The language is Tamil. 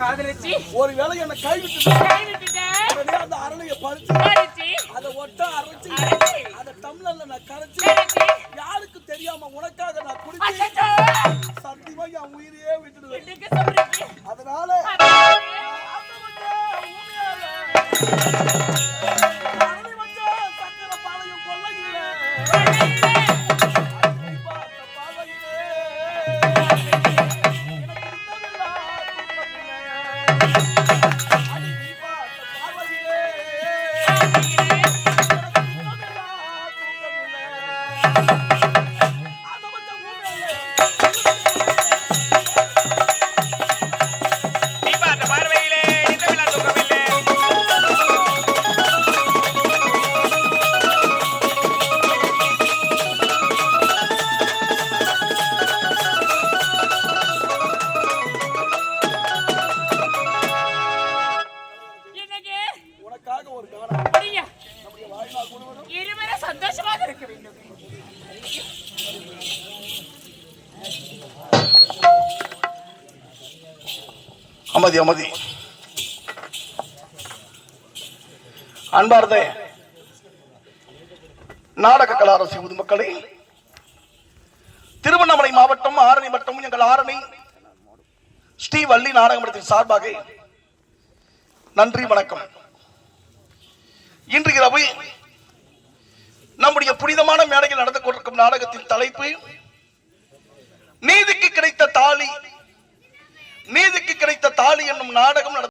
காதலிச்சு ஒரு வேளை என்ன கைவிட்டு கை விட்டுட்டேன் உடனே அந்த பறிச்சு அதை ஒட்ட அரைச்சு. அதை டம்ளர்ல நான் கரைச்சு. யாருக்கு தெரியாம உனக்காக நான் குடிச்சு! சத்தியமா என் உயிரையே விட்டுடுவேன்? அதனால எனக்கு நித்தமில்லா உனக்காக ஒரு காலம் அப்படியா? நம்முடைய வாழ்நாள் முழுவதும். இருவரும் சந்தோஷமாக இருக்க வேண்டும். அமைதி அமைதி. அன்பார்ந்த நாடக கலாரசி பொதுமக்களே திருவண்ணாமலை மாவட்டம் ஆரணி வட்டம் எங்கள் ஆரணி ஸ்ரீ வள்ளி நாடகமன்றத்தின் சார்பாக நன்றி வணக்கம். இரவு நம்முடைய புனிதமான மேடையில் நடந்து கொண்டிருக்கும் நாடகத்தின் தலைப்பு நீதிக்கு கிடைத்த தாலி. நீதிக்கு கிடைத்த தாலி என்னும் நாடகம் நடந்த